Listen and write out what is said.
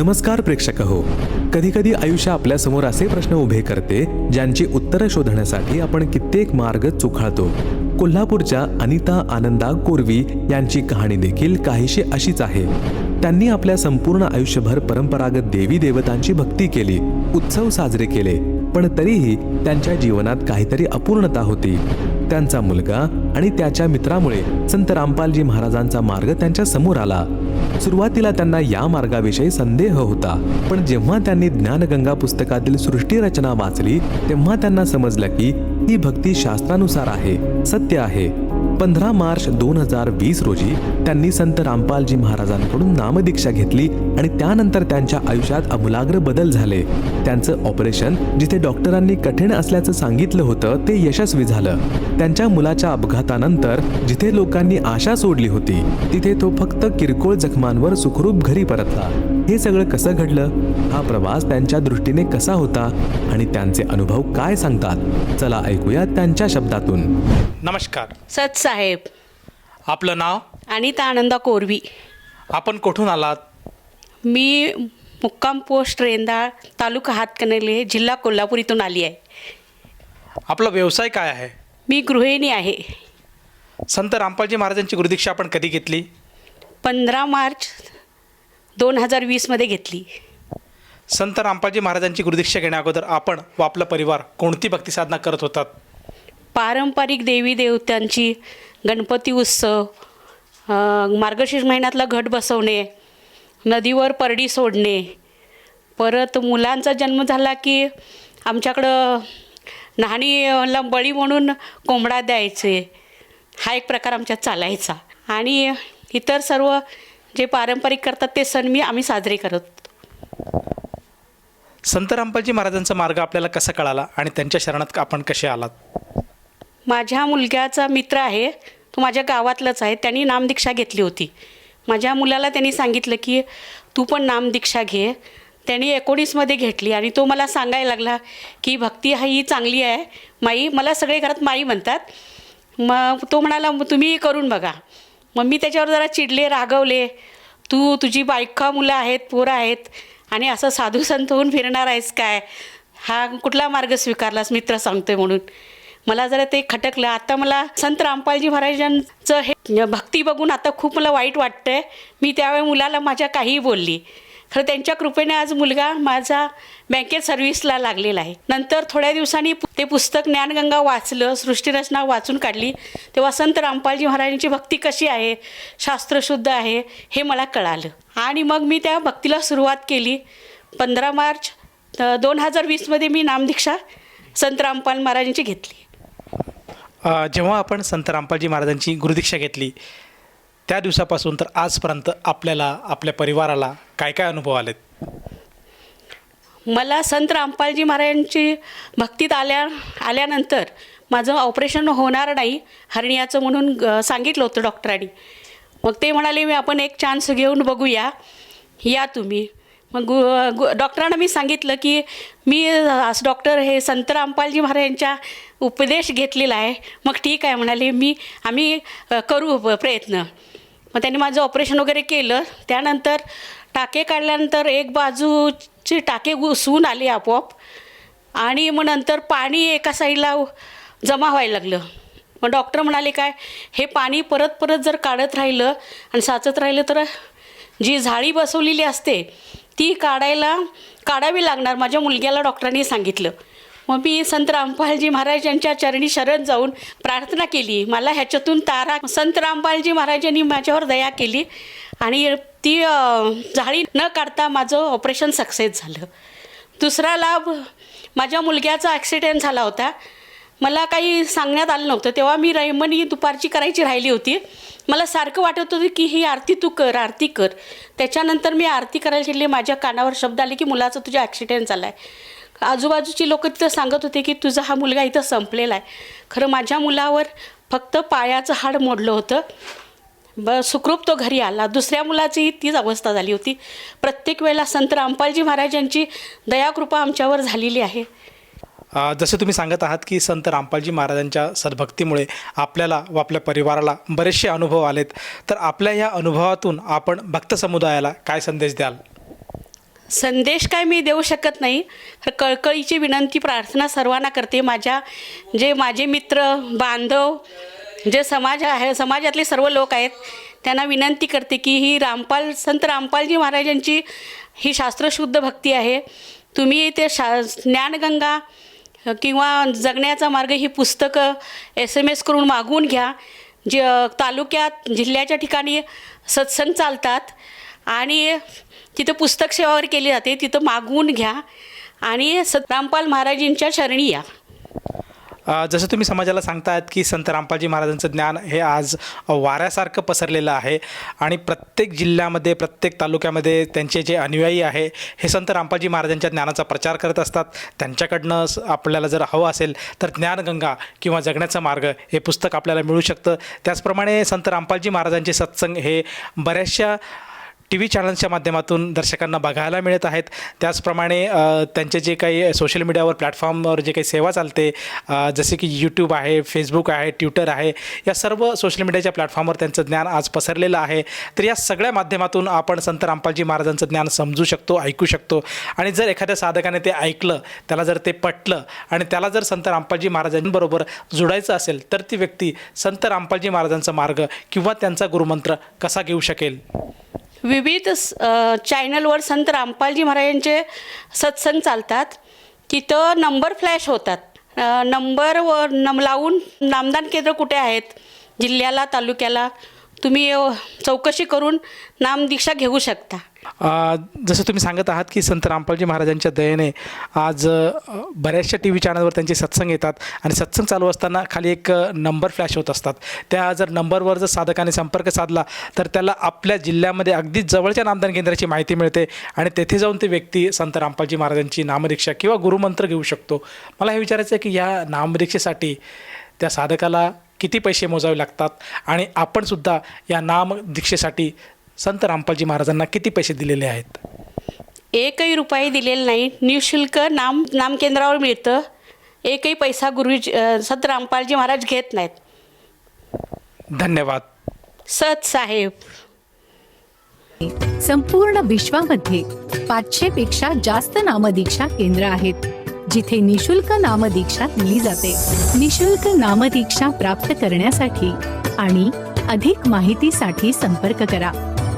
नमस्कार प्रेक्षक हो. कधी कधी आयुष्य आपल्यासमोर असे प्रश्न उभे करते ज्यांची उत्तरं शोधण्यासाठी आपण कित्येक मार्ग चुकाळतो कोल्हापूरच्या अनिता आनंदा कोरवी यांची कहाणी देखील काहीशी अशीच आहे. त्यांनी आपल्या संपूर्ण आयुष्यभर परंपरागत देवी देवतांची भक्ती केली उत्सव साजरे केले पण तरीही त्यांच्या जीवनात काहीतरी अपूर्णता होती. त्यांचा मुलगा आणि त्याच्या मित्रामुळे संत रामपालजी महाराजांचा मार्ग त्यांच्यासमोर आला. सुरुवातीला त्यांना या मार्गाविषयी संदेह होता पण जेव्हा त्यांनी ज्ञानगंगा पुस्तकातील सृष्टी रचना वाचली तेव्हा त्यांना समजलं की ही भक्ती शास्त्रानुसार आहे सत्य आहे. पंधरा मार्च दोन हजार वीस रोजी त्यांनी संत रामपालजी महाराजांकडून नामदीक्षा घेतली आणि त्यानंतर त्यांच्या आयुष्यात अमूलाग्र बदल झाले. त्यांचं ऑपरेशन जिथे डॉक्टरांनी कठीण असल्याचं सांगितलं होतं ते यशस्वी झालं. त्यांच्या मुलाच्या अपघातानंतर जिथे लोकांनी आशा सोडली होती तिथे तो फक्त किरकोळ जखमांवर सुखरूप घरी परतला. हे सगळं कसं घडलं? हा प्रवास त्यांच्या दृष्टीने कसा होता? आणि त्यांचे अनुभव काय सांगतात? चला ऐकूया त्यांच्या शब्दातून. नमस्कार. सत साहेब. आपलं नाव? अनिता आनंदा कोरवी. आपण कुठून आलात? मी मुक्काम पोस्ट रेंदाळ तालुका हातकणंगले जिल्हा कोल्हापूर इथून आली आहे. आपला व्यवसाय काय आहे? मी गृहिणी आहे. संत रामपालजी महाराजांची गुरुदीक्षा आपण कधी घेतली? पंधरा मार्च दोन हजार वीसमध्ये घेतली. संत रामपालजी महाराजांची गुरुदीक्षा घेण्या अगोदर आपण व आपला परिवार कोणती भक्ती साधना करत होतात? पारंपरिक देवी देवतांची गणपती उत्सव अं, मार्गशीर्ष महिन्यातला घट बसवणे नदीवर परडी सोडणे परत मुलांचा जन्म झाला की आमच्याकडं न्हाणीला बळी म्हणून कोंबडा द्यायचे. हा एक प्रकार आमच्यात चालायचा. आणि इतर सर्व जे पारंपरिक करतात ते सण मी आम्ही साजरे करत संत रामपालजी महाराजांचा मार्ग आपल्याला कसा कळाला आणि त्यांच्या शरणात आपण कसे आलात? माझ्या मुलग्याचा मित्र आहे तो माझ्या गावातलाच आहे त्यांनी नामदीक्षा घेतली होती. माझ्या मुलाला त्यांनी सांगितलं की तू पण नामदीक्षा घे. त्यांनी एकोणीसमध्ये घेतली आणि तो मला सांगायला लागला की भक्ती हा ही चांगली आहे माई मला सगळे घरात माई म्हणतात. मग तो म्हणाला "मग तुम्ही करून बघा. मग मी त्याच्यावर जरा चिडले रागवले. तू तुझी बायका मुलं आहेत पोरं आहेत आणि असं साधू संत होऊन फिरणार आहेस काय? हा कुठला मार्ग स्वीकारलास? मित्र सांगतोय म्हणून. मला जरा ते खटकलं. आता मला संत रामपालजी महाराजांचं हे भक्ती बघून आता खूप मला वाईट वाटतंय. मी त्यावेळी मुलाला माझ्या काहीही बोलली. खरं त्यांच्या कृपेने आज मुलगा माझा बँकेत सर्व्हिसला लागलेला आहे. नंतर थोड्या दिवसांनी ते पुस्तक ज्ञानगंगा वाचलं सृष्टीरचना वाचून काढली. तेव्हा संत रामपालजी महाराजांची भक्ती कशी आहे शास्त्रशुद्ध आहे हे मला कळालं. आणि मग मी त्या भक्तीला सुरुवात केली. पंधरा मार्च दोन हजार वीसमध्ये मी नामदीक्षा संत रामपाल महाराजांची घेतली. जेव्हा आपण संत रामपालजी महाराजांची गुरुदीक्षा घेतली त्या दिवसापासून तर आजपर्यंत आपल्याला आपल्या परिवाराला काय काय अनुभव आलेत? मला संत रामपालजी महाराजांची भक्तीत आल्या आल्यानंतर माझं ऑपरेशन होणार नाही हरणियाचं म्हणून सांगितलं होतं डॉक्टरांनी. मग ते म्हणाले मी आपण एक चान्स घेऊन बघूया. या तुम्ही. मग गु गु डॉक्टरांना मी सांगितलं की मी डॉक्टर हे संत रामपालजी महाराजांच्या उपदेश घेतलेला आहे. मग ठीक आहे म्हणाले मी आम्ही करू प्रयत्न. मग त्यांनी माझं ऑपरेशन वगैरे केलं. त्यानंतर टाके काढल्यानंतर एक बाजूची टाके घुसवून आले आपोआप. आणि मग नंतर पाणी एका साईडला जमा व्हायला लागलं. मग डॉक्टर म्हणाले काय? हे पाणी परत परत जर काढत राहिलं आणि साचत राहिलं तर जी झाळी बसवलेली असते ती काढायला काढावी लागणार. माझ्या मुलग्याला डॉक्टरांनी सांगितलं. मग मी संत रामपालजी महाराज यांच्या चरणी शरण जाऊन प्रार्थना केली. मला ह्याच्यातून तारा संत रामपालजी महाराजांनी माझ्यावर दया केली आणि ती अं, जाळी न काढता माझं ऑपरेशन सक्सेस झालं. दुसरा लाभ माझ्या मुलग्याचा ॲक्सिडेंट झाला होता. मला काही सांगण्यात आलं नव्हतं. तेव्हा मी रैमनी दुपारची करायची राहिली होती. मला सारखं वाटत होतं की ही आरती तू कर आरती कर. त्याच्यानंतर मी आरती करायला गेली. माझ्या कानावर शब्द आले की मुलाचा तुझा ॲक्सिडेंट झाला आहे आजूबाजूची लोक तिथं सांगत होते की तुझा हा मुलगा इथं संपलेला आहे. खरं माझ्या मुलावर फक्त पायाचं हाड मोडलं होतं. ब सुखरूप तो घरी आला. दुसऱ्या मुलाचीही तीच अवस्था झाली होती. प्रत्येक वेळेला संत रामपालजी महाराजांची दयाकृपा आमच्यावर झालेली आहे. जसं तुम्ही सांगत आहात की संत रामपालजी महाराजांच्या सद्भक्तीमुळे आपल्याला व आपल्या परिवाराला बरेचसे अनुभव आलेत. तर आपल्या या अनुभवातून आपण भक्त समुदायाला काय संदेश द्याल? संदेश काय मी देऊ शकत नाही. तर कळकळीची विनंती प्रार्थना सर्वांना करते. माझ्या जे माझे मित्र बांधव जे समाज आहे समाजातले सर्व लोक आहेत त्यांना विनंती करते की ही रामपाल संत रामपालजी महाराजांची ही शास्त्रशुद्ध भक्ती आहे. तुम्ही ते शा ज्ञानगंगा किंवा जगण्याचा मार्ग ही पुस्तकं एस एम एस करून मागवून घ्या. जे तालुक्यात जिल्ह्याच्या ठिकाणी सत्संग चालतात. आणि तिथं पुस्तक सेवा वगैरे केली जाते तिथं मागवून घ्या आणि संत रामपाल महाराजींच्या शरणी या. अ, जसं तुम्ही समाजाला सांगतायत की संत रामपालजी महाराजांचं ज्ञान हे आज वाऱ्यासारखं पसरलेलं आहे आणि प्रत्येक जिल्ह्यामध्ये प्रत्येक तालुक्यामध्ये त्यांचे जे अनुयायी आहे हे संत रामपालजी महाराजांच्या ज्ञानाचा प्रचार करत असतात. त्यांच्याकडनं स- आपल्याला जर हवं असेल तर ज्ञानगंगा किंवा जगण्याचा मार्ग हे पुस्तक आपल्याला मिळू शकतं. त्याचप्रमाणे संत रामपालजी महाराजांचे सत्संग हे बऱ्याचशा टी व्ही चॅनल्सच्या माध्यमातून दर्शकांना बघायला मिळत आहेत. त्याचप्रमाणे त्यांचे जे काही सोशल मीडियावर प्लॅटफॉर्मवर जे काही सेवा चालते जसे की यूट्यूब आहे फेसबुक आहे ट्विटर आहे या सर्व सोशल मीडियाच्या प्लॅटफॉर्मवर त्यांचं ज्ञान आज पसरलेलं आहे. तर या सगळ्या माध्यमातून आपण संत रामपालजी महाराजांचं ज्ञान समजू शकतो ऐकू शकतो. आणि जर एखाद्या साधकाने ते ऐकलं त्याला जर ते पटलं आणि त्याला जर संत रामपालजी महाराजांबरोबर जोडायचं असेल तर ती व्यक्ती संत रामपालजी महाराजांचा मार्ग किंवा त्यांचा गुरुमंत्र कसा घेऊ शकेल? विविध स- चॅनलवर संत रामपालजी महाराजांचे सत्संग चालतात. तिथं नंबर फ्लॅश होतात. नंबरवर नम लावून नामदान केंद्र कुठे आहेत? जिल्ह्याला तालुक्याला तुम्ही चौकशी करून नामदीक्षा घेऊ शकता. जसं तुम्ही सांगत आहात की संत रामपालजी महाराजांच्या दयेने आज बऱ्याचशा टी व्ही चॅनलवर त्यांचे सत्संग येतात आणि सत्संग चालू असताना खाली एक नंबर फ्लॅश होत असतात. त्या जर नंबरवर जर साधकाने संपर्क साधला तर त्याला आपल्या जिल्ह्यामध्ये अगदी जवळच्या नामदान केंद्राची माहिती मिळते आणि तेथे जाऊन ती व्यक्ती संत रामपालजी महाराजांची नामदीक्षा किंवा गुरुमंत्र घेऊ शकतो. मला हे विचारायचं आहे की या नामदीक्षेसाठी त्या साधकाला किती पैसे मोजावे लागतात आणि आपणसुद्धा या नामदीक्षेसाठी संत रामपालजी महाराजांना किती पैसे दिलेले आहेत? एकही रुपये दिलेला नाही. निशुल्क नाम नामकेंद्रावर मिळतं. एकही पैसा गुरु संत रामपालजी महाराज घेत नाहीत. धन्यवाद. सत साहेब. संपूर्ण विश्वामध्ये पाचशे पेक्षा जास्त नामदीक्षा केंद्र आहेत जिथे निशुल्क नामदीक्षा दिली जाते. निशुल्क नामदीक्षा प्राप्त करण्यासाठी आणि अधिक माहितीसाठी संपर्क करा.